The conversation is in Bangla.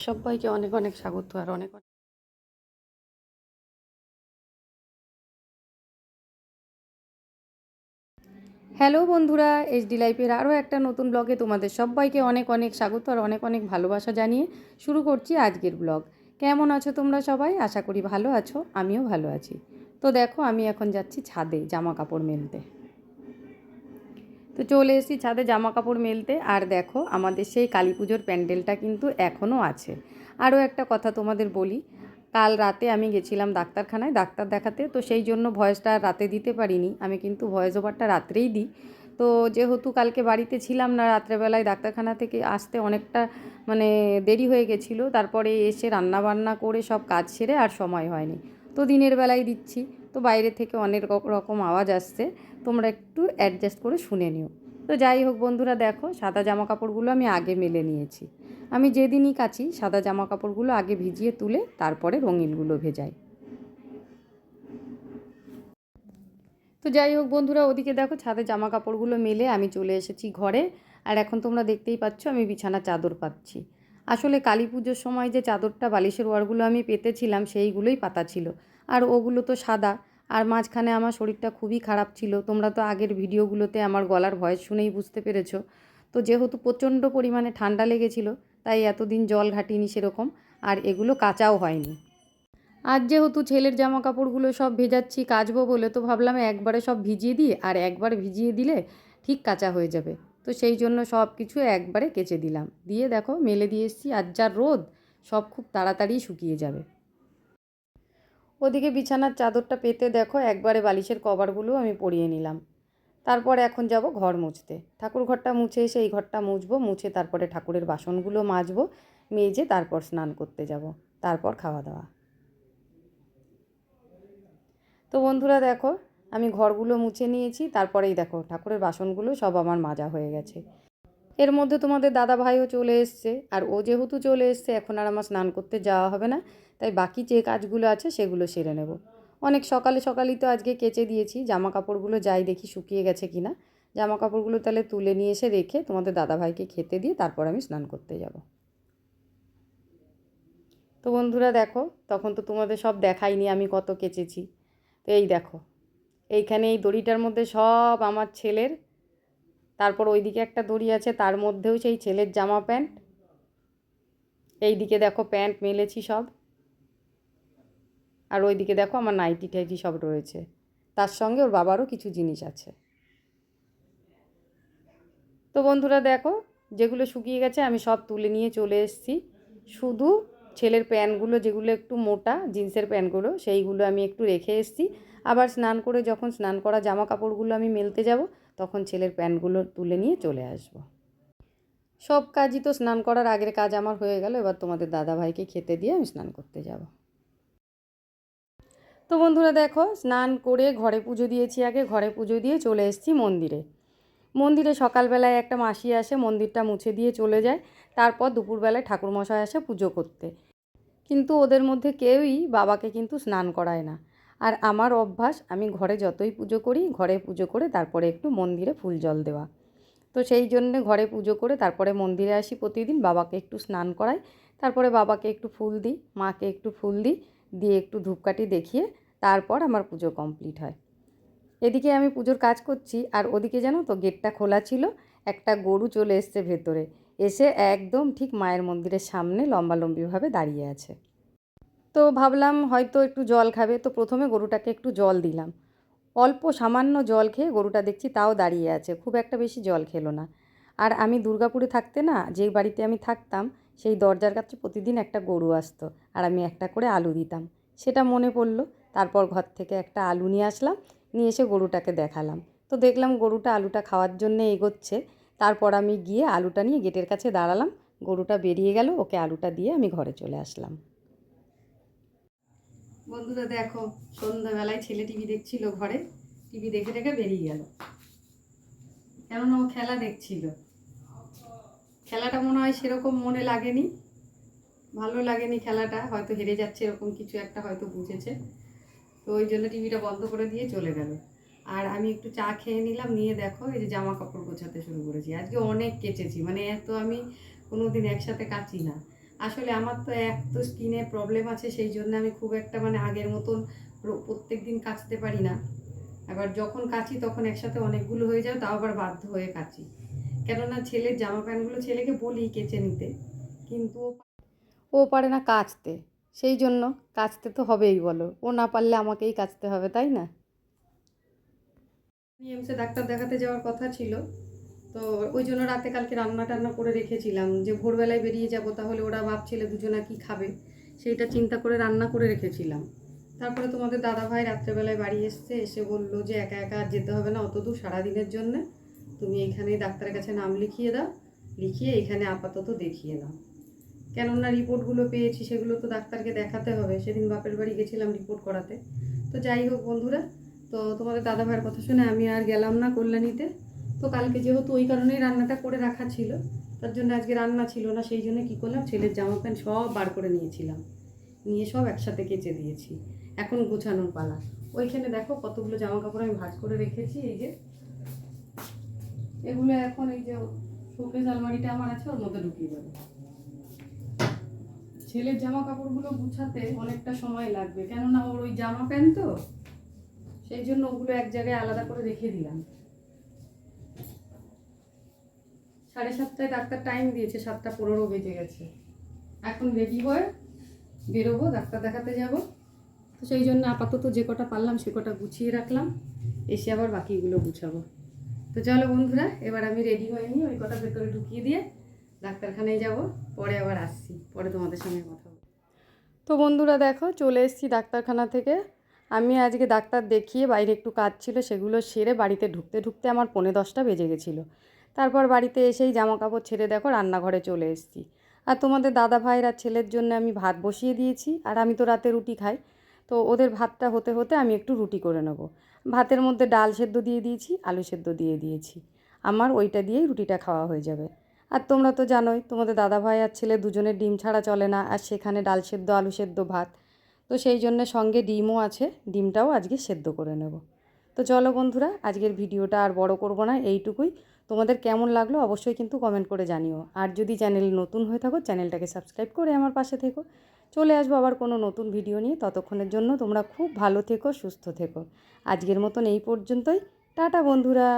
সবাইকে অনেক অনেক স্বাগত আর অনেক অনেক হ্যালো বন্ধুরা এইচডি লাইফের আরও একটা নতুন ব্লগে তোমাদের সবাইকে অনেক অনেক স্বাগত আর অনেক অনেক ভালোবাসা জানিয়ে শুরু করছি আজকের ব্লগ। কেমন আছো তোমরা সবাই? আশা করি ভালো আছো, আমিও ভালো আছি। তো দেখো, আমি এখন যাচ্ছি ছাদে জামা কাপড় মেলতে। তো চলে এসেছি ছাদে জামা কাপড় মেলতে। আর দেখো, আমাদের সেই কালী পুজোর প্যান্ডেলটা কিন্তু এখনও আছে। আরও একটা কথা তোমাদের বলি, কাল রাতে আমি গেছিলাম ডাক্তারখানায় ডাক্তার দেখাতে, তো সেই জন্য ভয়েসটা আর রাতে দিতে পারিনি। আমি কিন্তু ভয়েস ওভারটা রাত্রেই দিই। তো যেহেতু কালকে বাড়িতে ছিলাম না, রাত্রেবেলায় ডাক্তারখানা থেকে আসতে অনেকটা মানে দেরি হয়ে গেছিল, তারপরে এসে রান্না বান্না করে সব কাজ সেরে আর সময় হয়নি। তো দিনের বেলায় দিচ্ছি। তো বাইরে থেকে অনেক রকম আওয়াজ আসছে। তোমরা একটু অ্যাডজাস্ট করে শুনে নিও। তো যাই হোক বন্ধুরা, দেখো সাদা জামা কাপড়গুলো আমি আগে মেলে নিয়েছি। আমি যেদিনই কাছি সাদা জামা কাপড়গুলো আগে ভিজিয়ে তুলে তারপরে রঙিনগুলো ভেজাই। তো যাই হোক বন্ধুরা, ওদিকে দেখো ছাদে জামা কাপড়গুলো মেলে আমি চলে এসেছি ঘরে। আর এখন তোমরা দেখতেই পাচ্ছ আমি বিছানা চাদর পাচ্ছি। আসলে কালী পুজোর সময় যে চাদরটা বালিশের ওয়ারগুলো আমি পেতেছিলাম সেইগুলোই পাতা ছিল। আর ওগুলো তো সাদা। আর মাঝখানে আমার শরীরটা খুবই খারাপ ছিল। তোমরা তো আগের ভিডিওগুলোতে আমার গলার ভয়েস শুনেই বুঝতে পেরেছ। তো যেহেতু প্রচণ্ড পরিমাণে ঠান্ডা লেগেছিল, তাই এতদিন জল ঘাটিনি সেরকম, আর এগুলো কাচাও হয়নি। আজ যেহেতু ছেলের জামা কাপড়গুলো সব ভেজাচ্ছি কাচবো বলে, তো ভাবলাম একবারে সব ভিজিয়ে দিই, আর একবার ভিজিয়ে দিলে ঠিক কাঁচা হয়ে যাবে। তো সেই জন্য সব কিছু একবারে কেচে দিলাম। দিয়ে দেখো, মেলে দিয়ে এসেছি, আর যা রোদ, সব খুব তাড়াতাড়ি শুকিয়ে যাবে। ওদিকে বিছানার চাদরটা পেতে দেখো একবারে বালিশের কভারগুলো আমি পরিয়ে নিলাম। তারপর এখন যাব ঘর মুছতে। ঠাকুর ঘরটা মুছে এসে এই ঘরটা মুছবো, মুছে তারপরে ঠাকুরের বাসনগুলো মাজবো, মেজে তারপর স্নান করতে যাব, তারপর খাওয়া দাওয়া। তো বন্ধুরা দেখো, আমি ঘরগুলো মুছে নিয়েছি, তারপরেই দেখো ঠাকুরের বাসনগুলো সব আমার মাজা হয়ে গেছে। এর মধ্যে তোমাদের দাদা ভাইও চলে এসছে। আর ও যেহেতু চলে এসছে, এখন আর আমার স্নান করতে যাওয়া হবে না। তাই বাকি যে কাজগুলো আছে, সেগুলো সেরে নেব। অনেক সকালে সকালেই তো আজকে কেচে দিয়েছি। জামা কাপড়গুলো যাই দেখি শুকিয়ে গেছে কি না। জামা কাপড়গুলো তাহলে তুলে নিয়ে এসে রেখে তোমাদের দাদাভাইকে খেতে দিয়ে তারপর আমি স্নান করতে যাব। তো বন্ধুরা দেখো, তখন তো তোমাদের সব দেখাইনি আমি কত কেচেছি। তো এই দেখো, এইখানে এই দড়িটার মধ্যে সব আমার ছেলের তারপর ওইদিকে একটা দড়ি আছে, তার মধ্যেও সেই ছেলের জামা প্যান্ট। এই দিকে দেখো প্যান্ট মেলেছি সব। আর ওইদিকে দেখো আমার নাইটি টাইটি সব রয়েছে। তার সঙ্গে ওর বাবারও কিছু জিনিস আছে। তো বন্ধুরা দেখো, যেগুলো শুকিয়ে গেছে আমি সব তুলে নিয়ে চলে এসেছি। শুধু ছেলের প্যান্টগুলো যেগুলো একটু মোটা, জিন্সের প্যান্টগুলো, সেইগুলো আমি একটু রেখে এসেছি। আবার স্নান করে যখন স্নান করা জামা কাপড়গুলো আমি মেলতে যাব, তখন ছেলের প্যান্টগুলো তুলে নিয়ে চলে আসব। সব কাজই তো স্নান করার আগের কাজ আমার হয়ে গেল, এবার তোমাদের দাদাভাইকে খেতে দিয়ে আমি স্নান করতে যাব। তো বন্ধুরা দেখো, স্নান করে ঘরে পুজো দিয়েছি আগে, ঘরে পুজো দিয়ে চলে এসেছি মন্দিরে। মন্দিরে সকালবেলায় একটা মাসি আসে, মন্দিরটা মুছে দিয়ে চলে যায়। তারপর দুপুরবেলায় ঠাকুরমশাই আসে পুজো করতে। কিন্তু ওদের মধ্যে কেউই বাবাকে কিন্তু স্নান করায় না। আর আমার অভ্যাস, আমি ঘরে যতই পুজো করি, ঘরে পুজো করে তারপরে একটু মন্দিরে ফুল জল দেওয়া। তো সেই জন্যে ঘরে পুজো করে তারপরে মন্দিরে আসি প্রতিদিন, বাবাকে একটু স্নান করাই। তারপরে বাবাকে একটু ফুল দিই, মাকে একটু ফুল দিই, দিয়ে একটু ধূপকাঠি দেখিয়ে তারপর আমার পুজো কমপ্লিট হয়। এদিকে আমি পুজোর কাজ করছি, আর ওদিকে জানো তো গেটটা খোলা ছিল, একটা গরু চলে এসছে ভেতরে। এসে একদম ঠিক মায়ের মন্দিরের সামনে লম্বালম্বিভাবে দাঁড়িয়ে আছে। তো ভাবলাম হয়তো একটু জল খাবে, তো প্রথমে গরুটাকে একটু জল দিলাম। অল্প সামান্য জল খেয়ে গরুটা দেখছি তাও দাঁড়িয়ে আছে, খুব একটা বেশি জল খেলো না। আর আমি দুর্গাপুরে থাকতে না, যে বাড়িতে আমি থাকতাম, সেই দরজার কাছে প্রতিদিন একটা গরু আসতো, আর আমি একটা করে আলু দিতাম। সেটা মনে পড়ল, তারপর ঘর থেকে একটা আলু নিয়ে আসলাম নিয়ে এসে গরুটাকে দেখালাম। তো দেখলাম গরুটা আলুটা খাওয়ার জন্যে এগোচ্ছে। তারপর আমি গিয়ে আলুটা নিয়ে গেটের কাছে দাঁড়ালাম। গরুটা বেরিয়ে গেল, ওকে আলুটা দিয়ে আমি ঘরে চলে আসলাম। বন্ধুরা দেখো, সন্ধ্যাবেলায় ছেলে টিভি দেখছিল ঘরে। টিভি দেখে দেখে বেরিয়ে গেল। কেননা ও খেলা দেখছিল। খেলাটা মনে হয় সেরকম মনে লাগেনি। ভালো লাগেনি খেলাটা, হয়তো হেরে যাচ্ছে এরকম কিছু একটা হয়তো বুঝেছে। তো ওই জন্য টিভিটা বন্ধ করে দিয়ে চলে গেল। আর আমি একটু চা খেয়ে নিলাম, নিয়ে দেখো এই যে জামা কাপড় গোছাতে শুরু করেছি। আজকে অনেক কেচেছি মানে এত আমি কোনো দিন একসাথে কাচি না। আসলে আমার তো এক তো স্কিনে প্রবলেম আছে, সেই জন্য আমি খুব একটা মানে আগের মতন প্রত্যেক দিন কাচতে পারি না। আবার যখন কাচি তখন একসাথে অনেকগুলো হয়ে যায়, তাও আবার বাধ্য হয়ে কাচি। কেননা ছেলের জামা প্যান্টগুলো ছেলেকে বলি কেচে নিতে, কিন্তু ও- ও পারে না কাচতে। সেই জন্য কাচতে তো হবেই বলো। ও না পারলে আমাকেই কাচতে হবে, তাই না? নিএমসে ডাক্তার দেখাতে যাওয়ার কথা ছিল। তো ওই জন্য রাতে কালকে রান্না টান্না করে রেখেছিলাম যে ভোরবেলায় বেরিয়ে যাব, তাহলে ওরা ভাবছিল দুজনা কি খাবে। সেইটা চিন্তা করে রান্না করে রেখেছিলাম। তারপরে তোমাদের দাদা ভাই রাত্রেবেলায় বাড়ি এসছে, এসে বলল যে একা একা আর যেতে হবে না, অত দূর সারাদিনের জন্য। তুমি এইখানেই ডাক্তারের কাছে নাম লিখিয়ে দাও, লিখিয়ে এখানে আপাতত দেখিয়ে নাও কেননা রিপোর্টগুলো পেয়েছি, সেগুলো তো ডাক্তারকে দেখাতে হবে। সেদিন বাপের বাড়ি গেছিলাম রিপোর্ট করাতে। তো যাই হোক বন্ধুরা, তো তোমাদের দাদা ভাইয়ের কথা শুনে আমি আর গেলাম না কল্যাণীতে। তো কালকে যেহেতু ওই কারণেই রান্নাটা করে রাখা ছিল, তার জন্য আজকে রান্না ছিল না, সেই জন্য কী করলাম, ছেলের জামা প্যান্ট সব বার করে নিয়েছিলাম। নিয়ে সব একসাথে কেচে দিয়েছি, এখন গোছানোর পালা। ওইখানে দেখো কতগুলো জামা কাপড় আমি ভাঁজ করে রেখেছি, এই যে। এগুলো এখন এই যে শোকেস আলমারিটা আমার আছে, ওর মধ্যে ঢুকিয়ে দেবো। ছেলের জামা কাপড়গুলো গুছাতে অনেকটা সময় লাগবে। কেননা ওর ওই জামা প্যান্ট তো, সেই জন্য ওগুলো এক জায়গায় আলাদা করে রেখে দিলাম। সাড়ে সাতটায় ডাক্তার টাইম দিয়েছে, সাতটা পনেরো বেজে গেছে। এখন রেডি হয়ে বেরোবো, ডাক্তার দেখাতে যাব। তো সেই জন্য আপাতত যে কটা পারলাম, সে কটা গুছিয়ে রাখলাম। এসে আবার বাকিগুলো গুছাবো। তো চলো বন্ধুরা, এবার আমি রেডি হয়ে নিই ওই কটা ভেতরে ঢুকিয়ে দিয়ে ডাক্তারখানায় যাব, পরে আবার আসছি, পরে তোমাদের সঙ্গে কথা বলব তো বন্ধুরা দেখো, চলে এসেছি ডাক্তারখানা থেকে। আমি আজকে ডাক্তার দেখিয়ে বাইরে একটু কাজ ছিল, সেগুলো সেরে বাড়িতে ঢুকতে ঢুকতে আমার পৌনে দশটা বেজে গেছিল। তারপর বাড়িতে এসেই জামা কাপড় ছেড়ে দেখো, রান্নাঘরে চলে এসেছি। আর তোমাদের দাদা ভাইয়ের আর ছেলের জন্য আমি ভাত বসিয়ে দিয়েছি, আর আমি তো রাতে রুটি খাই। তো ওদের ভাতটা হতে হতে আমি একটু রুটি করে নেব। ভাতের মধ্যে ডাল সেদ্ধ দিয়ে দিয়েছি, আলু সেদ্ধ দিয়ে দিয়েছি। আমার ওইটা দিয়েই রুটিটা খাওয়া হয়ে যাবে। আর তোমরা তো জানোই, তোমাদের দাদা ভাই আর ছেলে দুজনের ডিম ছাড়া চলে না, আর সেখানে ডাল সেদ্ধ, আলু সেদ্ধ, ভাত। তো সেই জন্য সঙ্গে ডিমও আছে, ডিমটাও আজকে সেদ্ধ করে নেব। তো চলো বন্ধুরা, আজকের ভিডিওটা আর বড় করব না, এইটুকুই। তোমাদের কেমন লাগল অবশ্যই কিন্তু কমেন্ট করে জানিও। আর যদি চ্যানেল নতুন হয়ে থাকো, চ্যানেলটাকে সাবস্ক্রাইব করে আমার পাশে থেকো। চলে আসব আবার কোনো নতুন ভিডিও নিয়ে, ততক্ষণের জন্য তোমরা খুব ভালো থেকো, সুস্থ থেকো। আজকের মতন এই পর্যন্তই। টাটা বন্ধুরা!